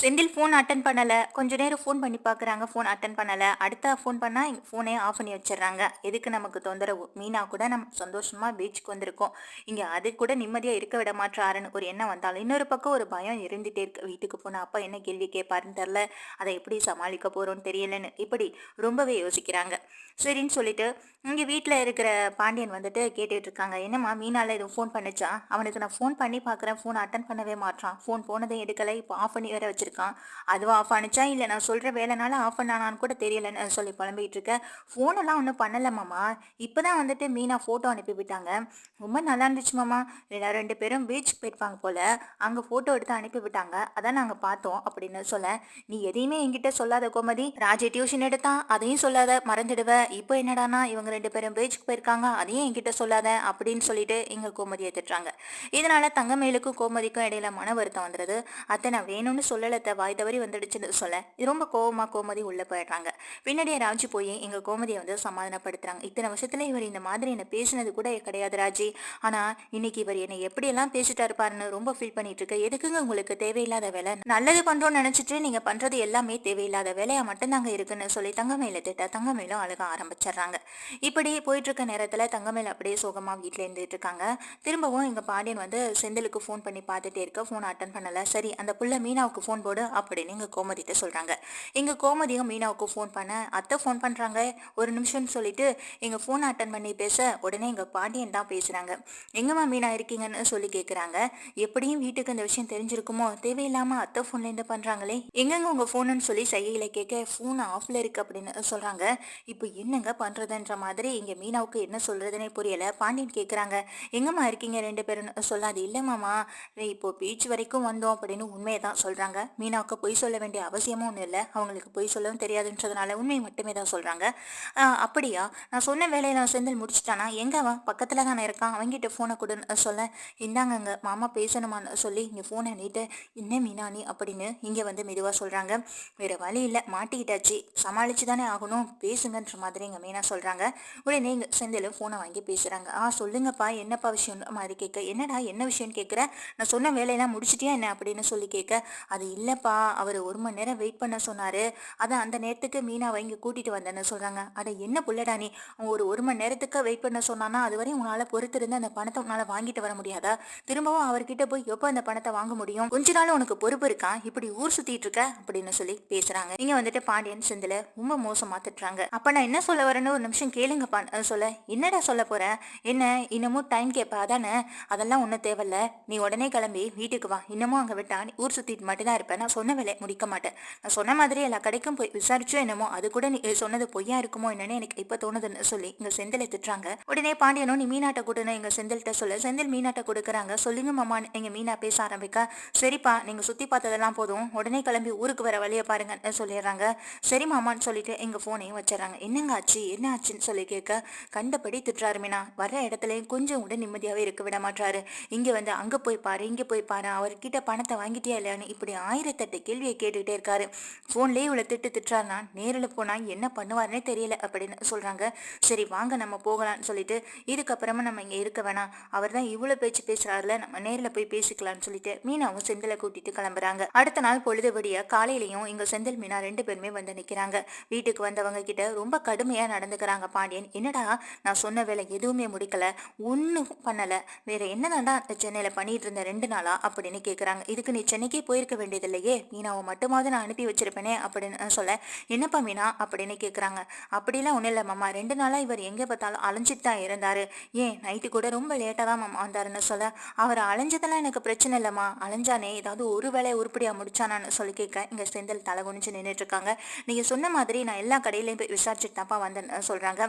Senthil phone attend பண்ணலை. கொஞ்ச நேரம் ஃபோன் பண்ணி பார்க்குறாங்க ஃபோன் அட்டன் பண்ணலை. அடுத்த ஃபோன் பண்ணால் ஃபோனே ஆஃப் பண்ணி வச்சிடுறாங்க. எதுக்கு நமக்கு தொந்தரவு? மீனா கூட நம்ம சந்தோஷமாக பீச்சுக்கு வந்திருக்கோம். இங்கே அது கூட நிம்மதியாக இருக்க விட மாட்டாருன்னு ஒரு எண்ணம் வந்தாலும் இன்னொரு பக்கம் ஒரு பயம் இருந்துகிட்டே இருக்கு. வீட்டுக்கு போனால் அப்பா என்ன கேள்வி கேட்பாருன்னு தெரில அதை எப்படி சமாளிக்க போகிறோன்னு தெரியலன்னு இப்படி ரொம்பவே யோசிக்கிறாங்க. சரின்னு சொல்லிட்டு இங்கே வீட்டில் இருக்கிற பாண்டியன் வந்துட்டு கேட்டுட்டு இருக்காங்க. என்னம்மா மீனால எதுவும் ஃபோன் பண்ணுச்சா? அவனுக்கு நான் ஃபோன் பண்ணி பார்க்குறேன் ஃபோன் அட்டன் பண்ணவே மாட்டான் ஃபோன் போனதை எடுக்கலை. இப்போ ஆஃப் பண்ணி வேற வச்சு அதுவும் ஆஃப் ஆனிச்சா இல்லை நான் சொல்கிற வேலைனால ஆஃப் பண்ணானான்னு கூட தெரியலன்னு சொல்லி புலம்பிகிட்டு இருக்கேன் ஃபோனெல்லாம் ஒன்றும் பண்ணலை மாமா. இப்போ தான் வந்துட்டு மீனா ஃபோட்டோ அனுப்பி விட்டாங்க. ரொம்ப நல்லா இருந்துச்சு மாமா. ரெண்டு- ரெண்டு பேரும் பீச்சுக்கு போயிருப்பாங்க போல. அங்கே ஃபோட்டோ எடுத்து அனுப்பி விட்டாங்க. அதான் நாங்கள் பார்த்தோம் அப்படின்னு சொல்ல. நீ எதையுமே என்கிட்ட சொல்லாத கோமதி. ராஜே டியூஷன் எடுத்தான். அதையும் சொல்லாத. மறந்துடுவ. இப்போ என்னடானா இவங்க ரெண்டு பேரும் பீச்சுக்கு போயிருக்காங்க. அதையும் என்கிட்ட சொல்லாத அப்படின்னு சொல்லிட்டு எங்கள் கோமதியை திட்டுறாங்க. இதனால தங்கமேலுக்கும் கோமதிக்கும் இடையில மன வருத்தம் வந்துடுது அத்தை நான் வேணும்னு சொல்லலை சம்பளத்தை வாய் தவறி வந்துடுச்சுன்னு சொல்ல இது ரொம்ப கோவமா கோமதி உள்ள போயிடுறாங்க. பின்னாடியே ராஜி போய் எங்க கோமதியை வந்து சமாதானப்படுத்துறாங்க. இத்தனை வருஷத்துல இவர் இந்த மாதிரி என்ன பேசினது கூட கிடையாது ராஜி. ஆனா இன்னைக்கு இவர் என்னை எப்படியெல்லாம் பேசிட்டாரு பாருன்னு ரொம்ப ஃபீல் பண்ணிட்டு இருக்க எதுக்குங்க உங்களுக்கு தேவையில்லாத வேலை? நல்லது பண்றோம்னு நினைச்சிட்டு நீங்க பண்றது எல்லாமே தேவையில்லாத வேலையா மட்டும்தாங்க இருக்குன்னு சொல்லி தங்கமேல திட்ட தங்கமேலும் அழுக ஆரம்பிச்சிடுறாங்க. இப்படி போயிட்டு இருக்க நேரத்துல தங்கமேல அப்படியே சோகமா வீட்டுல இருந்துட்டு இருக்காங்க. திரும்பவும் எங்க பாண்டியன் வந்து செந்திலுக்கு ஃபோன் பண்ணி பார்த்துட்டே இருக்க. ஃபோன் அட்டன் பண்ணல. சரி அந்த புள்ள மீனாவுக்கு ஃபோன் போடு அப்படின்னு இங்கே கோமதிட்ட சொல்கிறாங்க இங்கே கோமதியும் மீனாவுக்கும் ஃபோன் பண்ண அத்தை ஃபோன் பண்ணுறாங்க ஒரு நிமிஷம்னு சொல்லிட்டு இங்கே ஃபோன் அட்டன் பண்ணி பேச உடனே எங்கள் பாண்டியன் தான் பேசுகிறாங்க எங்கம்மா மீனா இருக்கீங்கன்னு சொல்லி கேட்குறாங்க எப்படியும் வீட்டுக்கு இந்த விஷயம் தெரிஞ்சிருக்குமோ? தேவையில்லாமல் அத்தை ஃபோன்லேருந்து பண்ணுறாங்களே எங்கெங்க உங்கள் ஃபோனுன்னு சொல்லி சைகையில கேட்க ஃபோன் ஆஃபில் இருக்குது அப்படின்னு சொல்கிறாங்க இப்போ என்னங்க பண்ணுறதுன்ற மாதிரி இங்கே மீனாவுக்கு என்ன சொல்கிறதுனே புரியலை. பாண்டியன் கேட்குறாங்க எங்கம்மா இருக்கீங்க ரெண்டு பேரும் சொல்லாது. இல்ல மாமா இப்போ பீச் வரைக்கும் வந்தோம் அப்படின்னு உண்மையை தான் சொல்கிறாங்க மீனாவுக்கு பொய் சொல்ல வேண்டிய அவசியமும் ஒன்றும் இல்லை. அவங்களுக்கு பொய் சொல்லவும் தெரியாதுன்றதுனால உண்மையை மட்டுமே தான் சொல்கிறாங்க அப்படியா? நான் சொன்ன வேலையை நான் செந்தில் முடிச்சிட்டானா? எங்க அவன்? தான் தானே இருக்கான். அவங்ககிட்ட ஃபோனை கொடுன்னு சொல்ல. இந்தாங்கங்க மாமா பேசணுமான்னு சொல்லி இங்கே ஃபோனை நீட்டு. என்ன மீனா நீ? அப்படின்னு இங்கே வந்து மெதுவாக சொல்கிறாங்க வேறு வழி இல்லை. மாட்டிக்கிட்டாச்சு. சமாளிச்சு தானே ஆகணும். பேசுங்கன்ற மாதிரி எங்கள் மீனா சொல்கிறாங்க உடனே இங்கே செந்தில் ஃபோனை வாங்கி பேசுகிறாங்க ஆ சொல்லுங்கப்பா. என்னப்பா விஷயம் மாதிரி கேட்க. என்னடா? என்ன விஷயம்னு கேட்குற? நான் சொன்ன வேலையெல்லாம் முடிச்சிட்டியா என்ன? அப்படின்னு சொல்லி கேட்க. அது இல்லப்பா அவர் ஒரு மணி நேரம் வெயிட் பண்ண சொன்னாரு. அதான் அந்த நேரத்துக்கு மீனாவை இங்க கூட்டிட்டு வந்தேன்னு சொல்றாங்க. அட என்ன புள்ளடா நீ? ஒரு ஒரு மணி நேரத்துக்கு வெயிட் பண்ண சொன்னானா அதுவரை உன்னால பொறுத்திருந்து அந்த பணத்தை உன்னால வாங்கிட்டு வர முடியாதா? திரும்பவும் அவர்கிட்ட போய் எப்போ அந்த பணத்தை வாங்க முடியும்? கொஞ்ச நாள் உனக்கு பொறுப்பு இருக்கா? இப்படி ஊர் சுத்திட்டு இருக்க? அப்படின்னு சொல்லி பேசுறாங்க. நீங்க வந்துட்டு பாண்டியன் செந்தில ரொம்ப மோசமா திட்டுறாங்க. அப்ப நான் என்ன சொல்ல வரேன்னு ஒரு நிமிஷம் கேளுங்கப்பா. சொல்ல. என்னடா சொல்ல போறேன் என்ன? இன்னமும் டைம் கேட்ப அதானே? அதெல்லாம் ஒன்றும் தேவையில்ல. நீ உடனே கிளம்பி வீட்டுக்கு வா. இன்னமும் அங்கே விட்டா ஊர் சுத்திட்டு மட்டும்தான் இருப்பேன் நான் சொன்ன வேலை முடிக்க மாட்டேன். நான் சொன்ன மாதிரி எல்லா கடைக்கும் போய் விசாரிச்சோ என்னமோ அது கூட நீ சொன்னது பொய்யா இருக்குமோ என்னன்னு எனக்கு இப்போ தோணுதுன்னு சொல்லி இங்க செந்திலை திட்டுறாங்க. உடனே பாண்டியனும் நீ மீனாட்ட கூட்டணும் எங்க செந்தில்கிட்ட சொல்ல. செந்தில் மீனாட்ட கொடுக்குறாங்க. சொல்லுங்க மாமான்னு எங்க மீனா பேச ஆரம்பிக்க. சரிப்பா நீங்க சுத்தி பார்த்ததெல்லாம் போதும். உடனே கிளம்பி ஊருக்கு வர வழியை பாருங்கன்னு சொல்லிடுறாங்க. சரி மாமான்னு சொல்லிட்டு எங்க போனையும் வச்சிடறாங்க. என்னங்க ஆச்சு? என்ன ஆச்சுன்னு சொல்லி கேட்க கண்டபடி திட்டுறாரு மீனா. வர இடத்துலயும் கொஞ்சம் கூட நிம்மதியாவே இருக்க விட மாட்டாரு இங்க வந்து அங்க போய் பாரு இங்க போய் பாரு. அவர்கிட்ட பணத்தை வாங்கிட்டியா இல்லையான்னு இப்படி ஆயிரத்தெட்டு கேள்வியை கேட்டுக்கிட்டே இருக்காரு. ஃபோன்லேயே இவ்வளவு திட்டு திட்டுறாருனா நேரில் போனால் என்ன பண்ணுவார்னே தெரியல அப்படின்னு சொல்கிறாங்க சரி வாங்க நம்ம போகலாம்னு சொல்லிட்டு இதுக்கப்புறமா நம்ம இங்கே இருக்க வேணாம். அவர் தான் இவ்வளோ பேச்சு பேசுகிறாருல நம்ம நேரில் போய் பேசிக்கலாம்னு சொல்லிட்டு மீனாவும் செந்திலை கூட்டிட்டு கிளம்புறாங்க. அடுத்த நாள் பொழுது விடிய காலையிலயும் இங்க செந்தில் மீனா ரெண்டு பேருமே வந்து நிற்கிறாங்க வீட்டுக்கு வந்தவங்க கிட்ட ரொம்ப கடுமையா நடந்துக்கிறாங்க பாண்டியன் என்னடா நான் சொன்ன வேலை எதுவுமே முடிக்கல ஒன்றும் பண்ணல வேற என்னதான்டா சென்னையில பண்ணிட்டு இருந்த ரெண்டு நாளா? அப்படின்னு கேட்குறாங்க இதுக்கு நீ சென்னைக்கே போயிருக்க வேண்டியது இல்லையே மீனாவை மட்டுமாவது நான் அனுப்பி வச்சிருப்பேனே அப்படின்னு சொல்ல என்னப்பா மீனா? அப்படின்னு கேட்குறாங்க அப்படிலாம் ஒன்றும் இல்லை மாமா. ரெண்டு நாளா இவர் எங்க பார்த்தாலும் அலைஞ்சிட்டு தான் இருந்தாரு. ஏன் நைட்டு கூட ரொம்ப லேட்டாக தான் மாமா வந்தாருன்னு சொல்ல அவர் அலைஞ்சதெல்லாம் எனக்கு பிரச்சனை இல்லைம்மா. அலைஞ்சானே ஏதாவது ஒரு வேலையை உருப்படியா முடிச்சானான்னு சொல்லி கேட்க இங்க செந்தில் தலை குனிஞ்சு நின்றுட்டுருக்காங்க இருக்காங்க. நீங்க சொன்ன மாதிரி நான் எல்லா கடையிலையும் போய் விசாரிச்சுட்டு தான்ப்பா வந்தேன்னு சொல்றாங்க.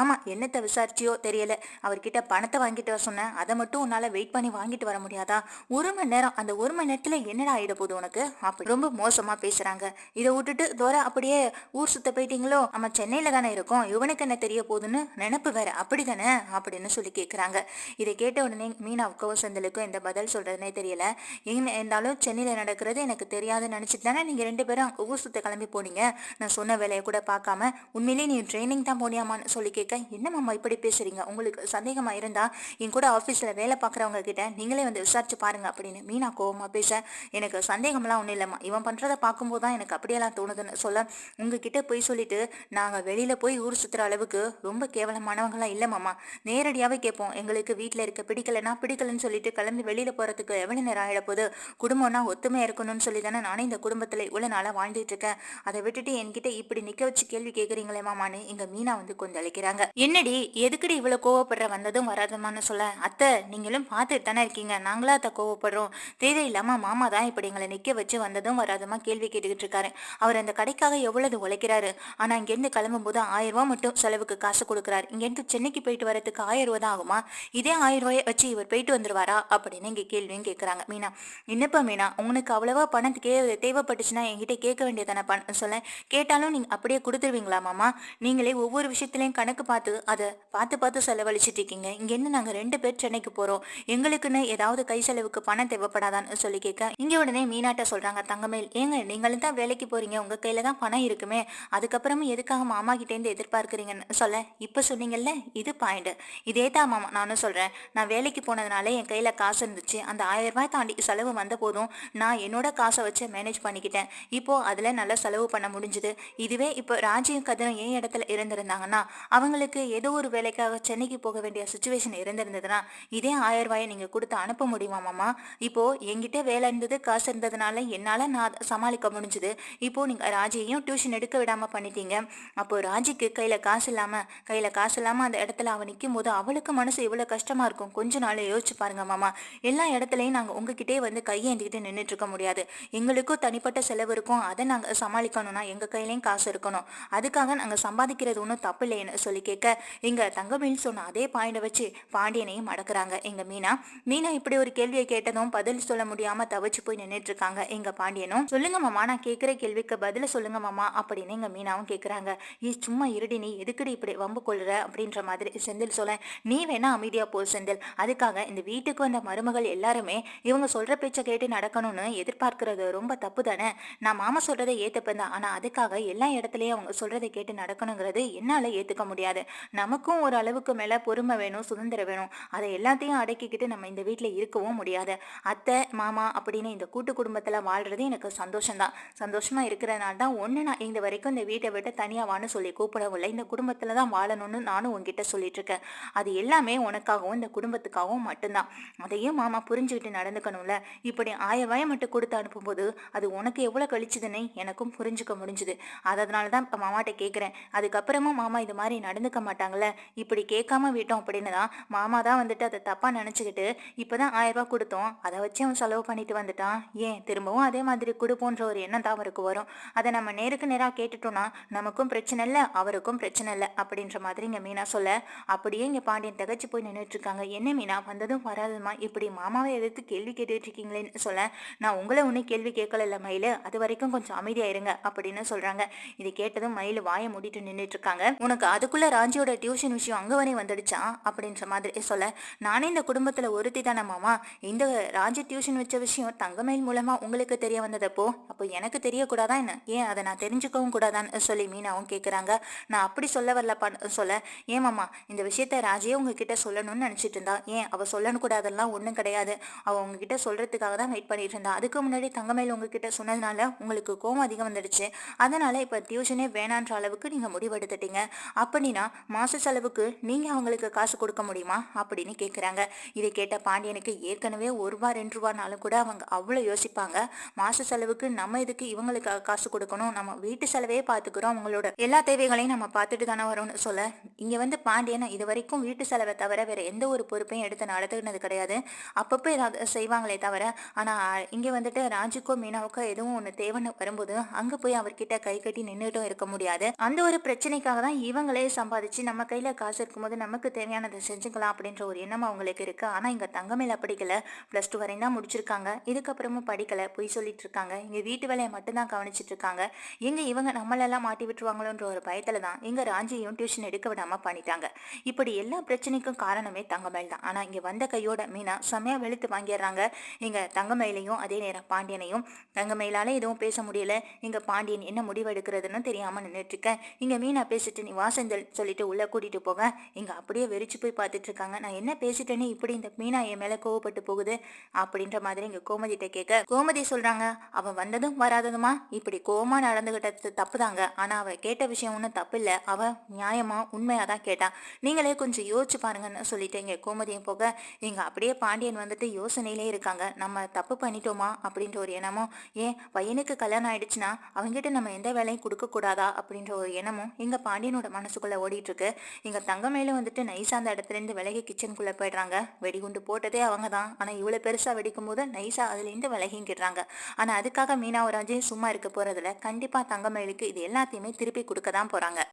ஆமா என்னத்தை விசாரிச்சியோ தெரியல. அவர்கிட்ட பணத்தை வாங்கிட்டு வர சொன்னேன். அதை மட்டும் உன்னால வெயிட் பண்ணி வாங்கிட்டு வர முடியாதா? ஒரு மணி நேரம் அந்த ஒரு மணி நேரத்துல என்னடா ஆகிட போகுது உனக்கு? அப்படி ரொம்ப மோசமா பேசுறாங்க. இதை விட்டுட்டு தோரா அப்படியே ஊர் சுத்த போயிட்டீங்களோ? நம்ம சென்னையில தானே இருக்கோம். இவனுக்கு என்ன தெரிய போகுதுன்னு நினப்பு வேற. அப்படிதானே? அப்படின்னு சொல்லி கேட்குறாங்க இதை கேட்ட உடனே மீனாவுக்கோ செந்திலுக்கும் எந்த பதில் சொல்றதுனே தெரியல. என்ன இருந்தாலும் சென்னையில நடக்கிறது எனக்கு தெரியாதுன்னு நினைச்சிட்டு தானே நீங்க ரெண்டு பேரும் ஊர் சுத்த கிளம்பி போனீங்க? நான் சொன்ன வேலையை கூட பார்க்காம உண்மையிலேயே நீ ட்ரைனிங் தான் போனியாமான்னு சொல்லி கேட்க என்ன மாமா இப்படி பேசுறீங்க? உங்களுக்கு சந்தேகமா இருந்தா என் கூட ஆஃபீஸில் வேலை பார்க்குறவங்க கிட்ட நீங்களே வந்து விசாரிச்சு பாருங்க அப்படின்னு மீனா கோவமாக பேச எனக்கு சந்தேகம் அப்படின்றலாம் ஒன்றும் இல்லைம்மா. இவன் பண்ணுறதை பார்க்கும்போது தான் எனக்கு அப்படியெல்லாம் தோணுதுன்னு சொல்ல உங்ககிட்ட போய் சொல்லிட்டு நாங்கள் வெளியில் போய் ஊர் சுற்றுற அளவுக்கு ரொம்ப கேவலமானவங்களாம் இல்லைம்மாம்மா நேரடியாகவே கேட்போம். எங்களுக்கு வீட்டில் இருக்க பிடிக்கலைன்னா பிடிக்கலன்னு சொல்லிட்டு கிளம்பி வெளியில் போகிறதுக்கு எவ்வளோ நேரம் ஆகிடப்போகுது குடும்பம்னா ஒத்துமையாக இருக்கணும்னு சொல்லி தானே நானே இந்த குடும்பத்தில் இவ்வளோ நாளாக வாழ்ந்துட்டு இருக்கேன். அதை விட்டுட்டு என்கிட்ட இப்படி நிற்க வச்சு கேள்வி கேட்குறீங்களே மாமான்னு இங்கே மீனா வந்து கொஞ்சம் அழைக்கிறாங்க என்னடி எதுக்குடி இவ்வளோ கோவப்படுற? வந்ததும் வராதமான்னு சொல்ல. அத்தை நீங்களும் பார்த்துட்டு தானே இருக்கீங்க. நாங்களா அத்தை கோவப்படுறோம். தேவையில்லாமல் மாமா தான் இப்படி எங்களை நிற்க வச்சு வந்ததும் வராதமா கேள்வி கேட்டுக்கிட்டு இருக்காரு அவர் அந்த கடைக்காக எவ்வளவு உழைக்கிறாரு? ஆனால் இங்கேருந்து கிளம்பும் போது ஆயிரம் ரூபாய் மட்டும் செலவுக்கு காசு கொடுக்குறாரு. இங்கேருந்து சென்னைக்கு போயிட்டு வரதுக்கு ஆயிரம் ரூபா தான் ஆகுமா? இதே ஆயிரம் ரூபாயை வச்சு இவர் போயிட்டு வந்துருவாரா? அப்படின்னு இங்கே கேள்வியும் கேட்குறாங்க மீனா என்னப்பா மீனா உனக்கு அவ்வளவா பணத்துக்கே தேவைப்பட்டுச்சுன்னா என்கிட்ட கேட்க வேண்டியதானே பணம் சொல்ல. கேட்டாலும் நீங்கள் அப்படியே கொடுத்துருவீங்களா மாமா? நீங்களே ஒவ்வொரு விஷயத்துலையும் கணக்கு பார்த்து அதை பார்த்து பார்த்து செலவழிச்சிட்டு இருக்கீங்க. இங்கேருந்து நாங்கள் ரெண்டு பேர் சென்னைக்கு போகிறோம் எங்களுக்குன்னு ஏதாவது கை செலவுக்கு பணம் தேவைப்படாதான்னு சொல்லி கேட்க இங்கே உடனே மீனாட்ட சொல்கிறாங்க தங்கமேல். ஏங்க நீங்களும் தான் வேலைக்கு போகிறீங்க உங்கள் கையில் தான் பணம் இருக்குமே அதுக்கப்புறமும் எதுக்காக மாமா கிட்டேருந்து எதிர்பார்க்குறீங்கன்னு சொல்ல? இப்போ சொன்னீங்கல்ல இது பாயிண்ட் இதே தான் மாமா நானும் சொல்கிறேன் நான் வேலைக்கு போனதுனால என் கையில் காசு இருந்துச்சு. அந்த ஆயிரம் ரூபாய் தாண்டி செலவு வந்த போதும் நான் என்னோட காசை வச்சு மேனேஜ் பண்ணிக்கிட்டேன். இப்போது அதில் நல்லா செலவு பண்ண முடிஞ்சுது. இதுவே இப்போ ராஜியும் கதிரும் ஏன் இடத்துல இருந்திருந்தாங்கன்னா அவங்களுக்கு ஏதோ ஒரு வேலைக்காக சென்னைக்கு போக வேண்டிய சுச்சுவேஷன் இருந்திருந்ததுன்னா இதே ஆயிரம் ரூபாயை நீங்கள் கொடுத்து அனுப்ப முடியுமா மாமா? இப்போது என்கிட்ட வேலை இருந்தது காசு இருந்ததுனால என்னால் நான் சமாளிக்க முடிஞ்சுது. இப்போ நீங்கள் ராஜியையும் டியூஷன் எடுக்க விடாமல் பண்ணிட்டீங்க. அப்போ ராஜிக்கு கையில் காசு இல்லாமல் கையில் காசு இல்லாமல் அந்த இடத்துல அவன் நிற்கும் போது அவளுக்கு மனசு இவ்வளோ கஷ்டமாக இருக்கும். கொஞ்ச நாள் யோசிச்சு பாருங்க மாமா. எல்லா இடத்துலையும் நாங்கள் உங்ககிட்டே வந்து கையேந்திக்கிட்டு நின்றுட்டு இருக்க முடியாது. எங்களுக்கும் தனிப்பட்ட செலவு இருக்கும். அதை நாங்கள் சமாளிக்கணும்னா எங்கள் கையிலையும் காசு இருக்கணும். அதுக்காக நாங்கள் சம்பாதிக்கிறது ஒன்றும் தப்பு இல்லைன்னு சொல்லி கேட்க இங்கே தங்கமில் சொன்ன அதே பாயிண்டை வச்சு பாண்டியனையும் மடக்குறாங்க. எங்கள் மீனா. மீனா இப்படி ஒரு கேள்வியை கேட்டதும் பதில் சொல்ல முடியாமல் தவிச்சு போய் நின்றுட்டு இருக்காங்க. எங்க பாண்டியனும் சொல்லுங்க மாமா நான் கேட்கிற கேள்விக்கு பதில சொல்லுங்க மாமா அப்படின்னு எங்க மீனாவும் கேக்குறாங்க. ஏ சும்மா இருடி நீ எதுக்குடி இப்படி வம்பு கொள்ற? அப்படின்ற மாதிரி செந்தில் சொல்ல நீ வேணா அமைதியா போ செந்தில். அதுக்காக இந்த வீட்டுக்கு வந்த மருமகள் எல்லாருமே இவங்க சொல்ற பேச்சை கேட்டு நடக்கணும்னு எதிர்பார்க்கறது ரொம்ப தப்பு தானே? நான் மாமா சொல்றதை ஏத்துப்பேன் தான். ஆனா அதுக்காக எல்லா இடத்துலயும் அவங்க சொல்றதை கேட்டு நடக்கணுங்கிறது என்னால ஏத்துக்க முடியாது. நமக்கும் ஒரு அளவுக்கு மேல பொறுமை வேணும் சுதந்திரம் வேணும். அதை எல்லாத்தையும் அடக்கிக்கிட்டு நம்ம இந்த வீட்டில் இருக்கவும் முடியாது. அத்தை மாமா அப்படின்னு இந்த கூட்டு குடும்பத்தை குடும்பத்தில் வாழ்றது எனக்கு சந்தோஷம்தான். சந்தோஷமா இருக்கிறனால தான் ஒன்று நான் இந்த வரைக்கும் இந்த வீட்டை விட்டு தனியாக வான்னு சொல்லி கூப்பிடவில்லை. இந்த குடும்பத்தில் தான் வாழணும்னு நானும் உங்ககிட்ட சொல்லிட்டு இருக்கேன் அது எல்லாமே உனக்காகவும் இந்த குடும்பத்துக்காகவும் மட்டும்தான். அதையும் மாமா புரிஞ்சுக்கிட்டு நடந்துக்கணும்ல. இப்படி ஆயவாயம் மட்டும் கொடுத்து அனுப்பும்போது அது உனக்கு எவ்வளோ கழிச்சுதுன்னு எனக்கும் புரிஞ்சுக்க முடிஞ்சுது. அதனால தான் இப்போ மாமாட்ட கேட்குறேன் அதுக்கப்புறமும் மாமா இது மாதிரி நடந்துக்க மாட்டாங்கல்ல. இப்படி கேட்காம விட்டோம் அப்படின்னு தான் மாமா தான் வந்துட்டு அதை தப்பாக நினச்சிக்கிட்டு இப்போ தான் ஆயிரம் ரூபா கொடுத்தோம். அதை வச்சு அவன் செலவு பண்ணிட்டு வந்துட்டான். ஏன் திரும்பவும் அதே மாதிரி கொடுப்போன்ற ஒரு எண்ணம் தான் அவருக்கு வரும். அதை நம்ம நேருக்கு நேராக கேட்டுட்டோம்னா நமக்கும் பிரச்சனை இல்லை அவருக்கும் பிரச்சனை இல்லை அப்படின்ற மாதிரி இங்கே மீனா சொல்ல அப்படியே இங்கே பாண்டியன் தகச்சு போய் நின்றுட்டுருக்காங்க என்ன மீனா வந்ததும் வராதுமா இப்படி மாமாவை எதிர்த்து கேள்வி கேட்டுட்ருக்கீங்களேன்னு சொல்ல நான் உங்களை ஒன்றும் கேள்வி கேட்கல மயில் அது வரைக்கும் கொஞ்சம் அமைதியாக இருங்க அப்படின்னு சொல்கிறாங்க இது கேட்டதும் மயில் வாயை மூடிட்டு நின்றுட்டுருக்காங்க உனக்கு அதுக்குள்ளே ராஞ்சியோட டியூஷன் விஷயம் அங்கே வரை வந்துடுச்சா? அப்படின்ற மாதிரி சொல்ல நானே இந்த குடும்பத்தில் ஒருத்தி தானே மாமா. இந்த ராஜி டியூஷன் வச்ச விஷயம் தங்கமயில் மூலமாக உங்களுக்கு தெரிய வந்ததப்போ அப்போ எனக்கு தெரியக்கூடாதா என்ன? ஏன் அதை நான் தெரிஞ்சுக்கவும் கூடாதான்னு சொல்லி மீனாவும் கேட்குறாங்க நான் அப்படி சொல்ல வரலப்பா சொல்ல. ஏன் மாமா இந்த விஷயத்த ராஜே உங்ககிட்ட சொல்லணும்னு நினச்சிட்டு இருந்தா? ஏன் அவள் சொல்லணும் கூடாதெல்லாம் ஒன்றும் கிடையாது. அவள் உங்ககிட்ட சொல்கிறதுக்காக தான் வெயிட் பண்ணிட்டு இருந்தா. அதுக்கு முன்னாடி தங்கமேல் உங்ககிட்ட சொன்னதுனால உங்களுக்கு கோவம் அதிகம் வந்துடுச்சு. அதனால் இப்போ டியூஷனே வேணான்ற அளவுக்கு நீங்கள் முடிவெடுத்துட்டீங்க. அப்படின்னா மாச செலவுக்கு நீங்கள் அவங்களுக்கு காசு கொடுக்க முடியுமா? அப்படின்னு கேட்குறாங்க இதை கேட்ட பாண்டியனுக்கு ஏற்கனவே ஒரு ரூபா ரெண்டு ரூபானாலும் கூட அவங்க அவ்வளோ யோசிப்பாங்க. மாச செலவுக்கு நம்ம இதுக்கு இவங்களுக்கு காசு கொடுக்கணும்? நம்ம வீட்டு செலவே பார்த்துக்கிறோம் அவங்களோட எல்லா தேவைகளையும் நம்ம பார்த்துட்டு தானே வரோம்னு சொல்ல. இங்கே வந்து பாண்டியன் இது வரைக்கும் வீட்டு செலவை தவிர வேற எந்த ஒரு பொறுப்பையும் எடுத்து நடத்துனது கிடையாது. அப்பப்போ ஏதாவது செய்வாங்களே தவிர ஆனால் இங்கே வந்துட்டு ராஜுக்கோ மீனாவுக்கோ எதுவும் ஒன்று தேவைன்னு வரும்போது அங்கே போய் அவர்கிட்ட கை கட்டி நின்றுட்டும் இருக்க முடியாது. அந்த ஒரு பிரச்சனைக்காக தான் இவங்களே சம்பாதிச்சு நம்ம கையில் காசு இருக்கும்போது நமக்கு தேவையானதை செஞ்சுக்கலாம் அப்படின்ற ஒரு எண்ணம் அவங்களுக்கு இருக்கு. ஆனால் இங்கே தங்கமேல படிக்கல. ப்ளஸ் டூ வரையும் தான் முடிச்சிருக்காங்க. இதுக்கப்புறமும் படிக்கல. பொய் சொல்லிட்டு இருக்காங்க இங்கே வீட்டு வேலையை மட்டும்தான் கவனிச்சிட்டு இருக்காங்க எங்க இவங்க நம்மளெல்லாம் மாட்டி விட்டுருவாங்களோன்ற ஒரு பயத்தில் தான் எங்க ராஞ்சியும் டியூஷன் எடுக்க விடாமல் பண்ணிட்டாங்க. இப்படி எல்லா பிரச்சனைக்கும் காரணமே தங்கமேல் தான். ஆனால் இங்கே வந்த கையோட மீனா செம்மையாக வெளுத்து வாங்கிடுறாங்க. இங்கே தங்கமயிலையும் அதே நேரம் பாண்டியனையும். தங்கமயிலால் எதுவும் பேச முடியல. இங்க பாண்டியன் என்ன முடிவு எடுக்கிறதுன்னு தெரியாம நின்றுட்டு இருக்கேன் இங்க மீனா பேசிட்டு நீ வாசந்தல் சொல்லிட்டு உள்ள கூட்டிட்டு போக இங்க அப்படியே வெறிச்சு போய் பார்த்துட்டு இருக்காங்க நான் என்ன பேசிட்டேன்னு இப்படி இந்த மீனா என் மேல கோவப்பட்டு போகுது? அப்படின்ற மாதிரி இங்கே கோமதிட்ட கேட்க கோமதி கோமதி சொல்றாங்க? அவன் வந்ததும் வராததுமா? இப்படி கோமா நடந்துகிட்டது தப்பு தாங்க ஆனா அவ கேட்ட விஷயம் ஒன்றும் தப்பு இல்லை அவ நியாயமா உண்மையாக தான் கேட்டான். நீங்களே கொஞ்சம் யோசிச்சு பாருங்கன்னு சொல்லிட்டு இங்க கோமதியும் போக இங்க அப்படியே பாண்டியன் வந்துட்டு யோசனையிலே இருக்காங்க. நம்ம தப்பு பண்ணிட்டோமா? அப்படின்ற ஒரு எண்ணமும் ஏன் பையனுக்கு கல்யாணம் ஆயிடுச்சுன்னா அவங்ககிட்ட நம்ம எந்த வேலையும் கொடுக்க கூடாதா அப்படின்ற ஒரு எண்ணமும் இங்க பாண்டியனோட மனசுக்குள்ள ஓடிட்டு இருக்கு இங்க தங்கமேலும் வந்துட்டு நைசா அந்த இடத்துல இருந்து விலகி கிச்சனுக்குள்ள போயிடுறாங்க. வெடிகுண்டு போட்டதே அவங்க தான். ஆனா இவ்வளவு பெருசா வெடிக்கும் போது நைசா அதுல இருந்து விலகிங்கிடுறாங்க ஆனா அதுக்காக மீனாவும் ராஜையும் சும்மா இருக்க போறதுல கண்டிப்பா தங்கமயிலுக்கு இது எல்லாத்தையுமே திருப்பி கொடுக்க தான் போறாங்க.